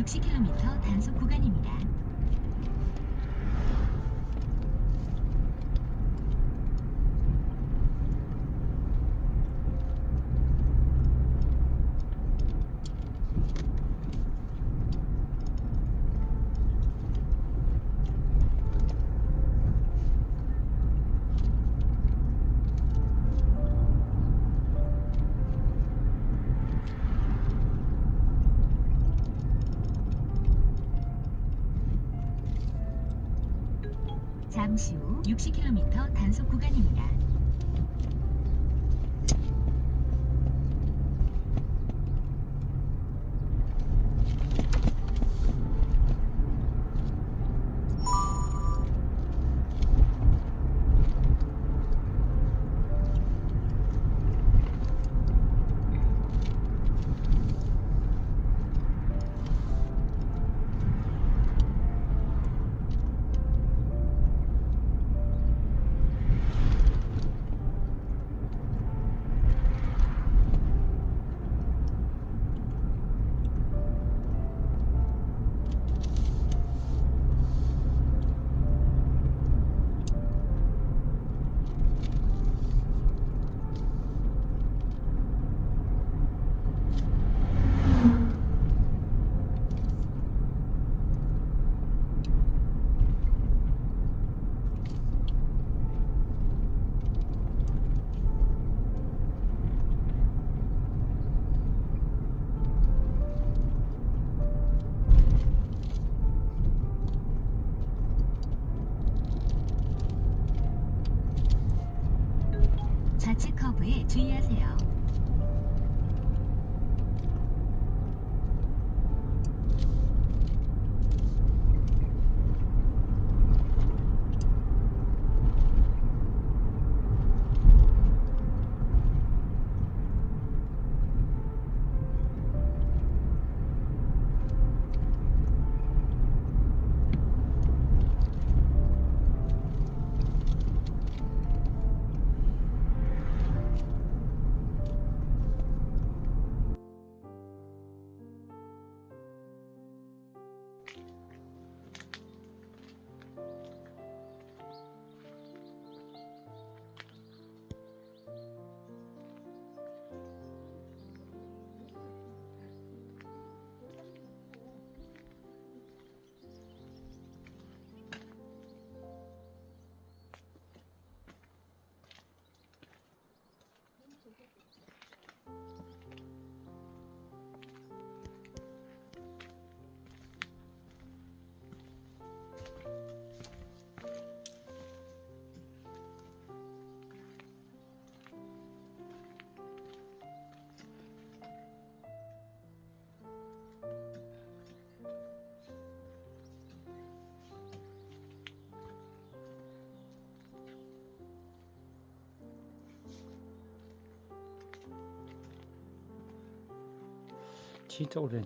60km 단속 구간입니다. 60km 단속 구간입니다. 진짜 오래된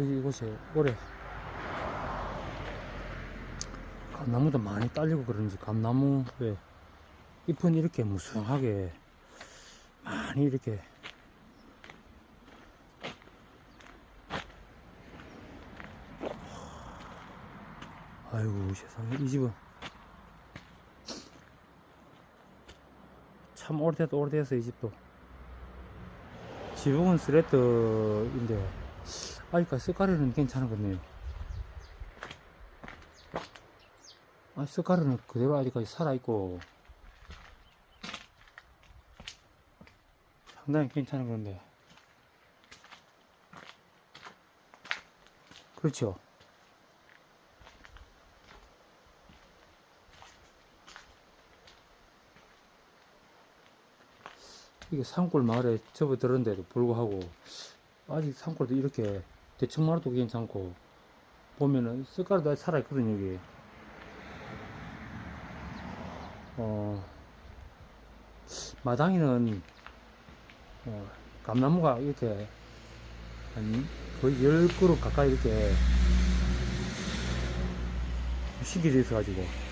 여기 이곳에 올해 감나무도 많이 딸리고 그런지 감나무에 잎은 이렇게 무성하게 많이 이렇게 아이고 세상에. 이 집은 참 오래됐다 오래됐어 이 집도 지붕은 스레트인데 아이까 색깔은 괜찮은거네요. 아 색깔은 그대로 아직까지 살아있고. 상당히 괜찮은 건데. 그렇죠. 이게 산골 마을에 접어들었는데도 불구하고 아직 산골도 이렇게 대청 마루도 괜찮고 보면은 쓱가루도 아직 살아있거든요 여기 어 마당에는 어, 감나무가 이렇게 한 거의 열 그루 가까이 이렇게 심겨져 있어가지고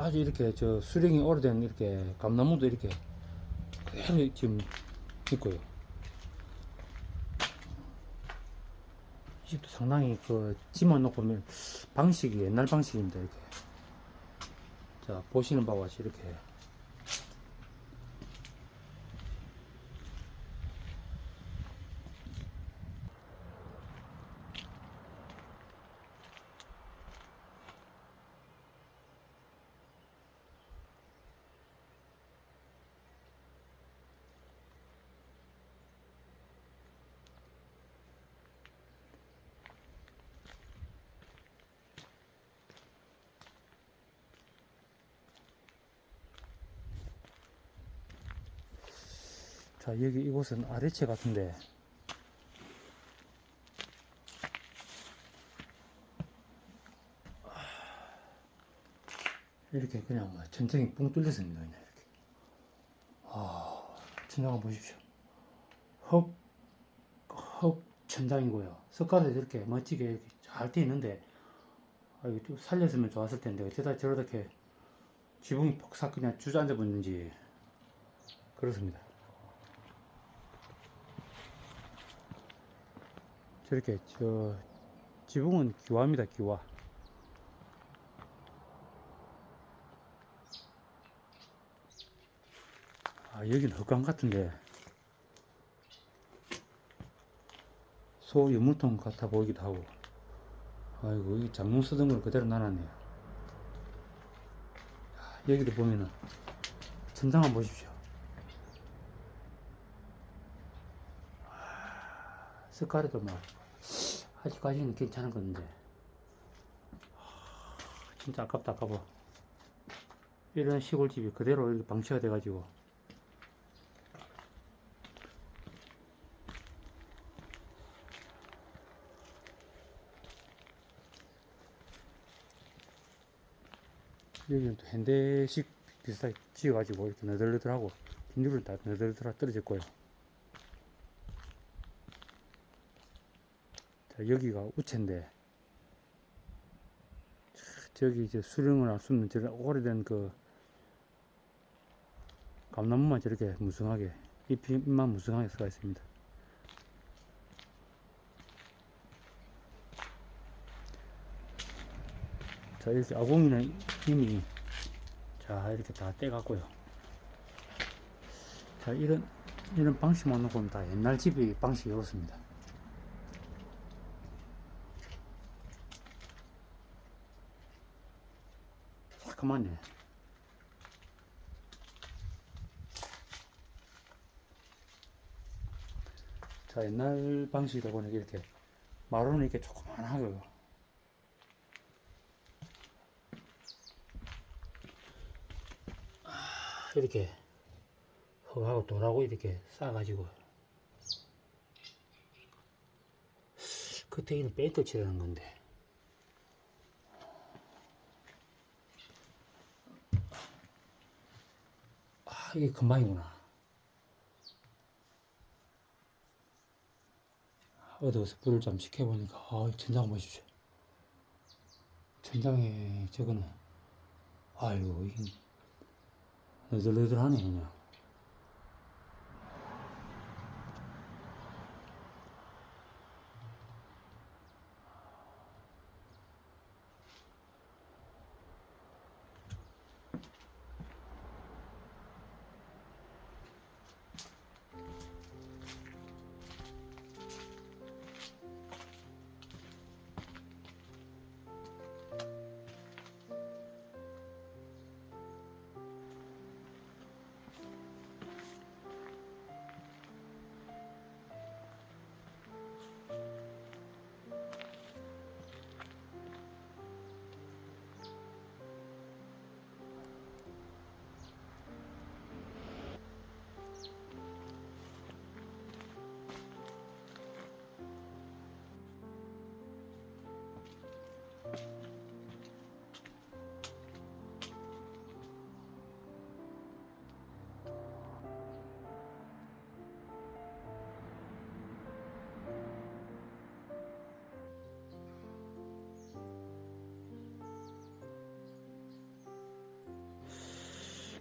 아주 이렇게 저 수령이 오래된 이렇게 감나무도 이렇게 그대로 지금 있고요. 이 집도 상당히 그 집만 놓고 보면 방식이 옛날 방식입니다 이렇게. 자 보시는 바와 같이 이렇게 자 여기 이곳은 아래채 같은데. 이렇게 그냥 뭐 전쟁이 뻥 뚫렸습니다 그냥 이렇게. 아 천장을 보십시오. 흙, 흙 천장이고요. 석가래도 이렇게 멋지게 이렇게 잘돼 있는데 아 이거 좀 살렸으면 좋았을 텐데 어쩌다 저렇게 지붕이 폭삭 그냥 주저앉아 버리는지. 그렇습니다 저렇게 저 지붕은 기와입니다 기와. 아 여기는 흙강 같은데. 소 유물통 같아 보이기도 하고. 아이고 이 장롱 쓰던 걸 그대로 놔놨네요 아, 여기도 보면은 천장 한번 보십시오 색깔도 막 아직까지는 괜찮은 건데. 하, 진짜 아깝다 아까워 이런 시골집이 그대로 이렇게 방치가 돼 가지고. 여기는 또 현대식 비슷하게 지어가지고 이렇게 너덜너덜하고 뒷유리는 다 너덜너덜 떨어졌고요 여기가 우체인데 차, 저기 이제 수령을 할 수 없는 저런 오래된 그 감나무만 저렇게 무성하게 잎만 무성하게 써 있습니다. 자 이렇게 아궁이는 이미 자 이렇게 다 떼갔고요. 자 이런 이런 방식만 놓고 보면 다 옛날 집이 방식이 이렇습니다. 잠깐만요. 자, 옛날 방식이다 보니까 이렇게 마루는 이렇게 조그만하고요. 아, 이렇게 흙하고 돌하고 이렇게 싸가지고 그때는 페인트 칠하는 건데 이게 금방이구나. 어두워서 불을 좀 지켜보니까, 아, 천장 보십시오. 천장에 저거는, 아이고, 너덜너덜하네, 그냥.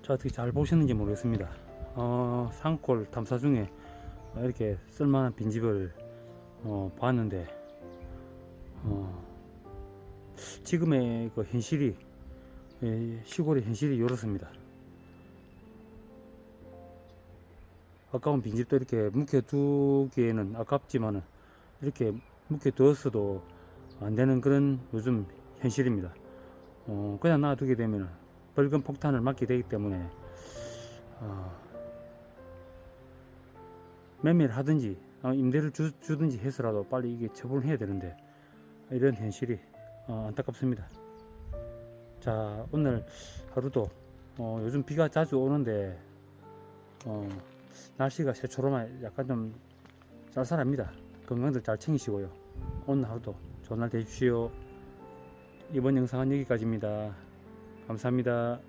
자 어떻게 잘 보셨는지 모르겠습니다. 어, 산골 탐사 중에 이렇게 쓸만한 빈집을 어, 봤는데 어, 지금의 그 현실이 예, 시골의 현실이 이렇습니다. 아까운 빈집도 이렇게 묵혀두기에는 아깝지만은 이렇게 묵혀두었어도 안 되는 그런 요즘 현실입니다. 어, 그냥 놔두게 되면 벌금 폭탄을 맞게 되기 때문에 어, 매매를 하든지 어, 임대를 주, 주든지 해서라도 빨리 이게 처분을 해야 되는데 이런 현실이 어, 안타깝습니다. 자 오늘 하루도 어, 요즘 비가 자주 오는데 어, 날씨가 새초롬해 약간 좀 쌀쌀합니다. 건강들 잘 챙기시고요. 오늘 하루도 좋은 날 되십시오. 이번 영상은 여기까지입니다. 감사합니다.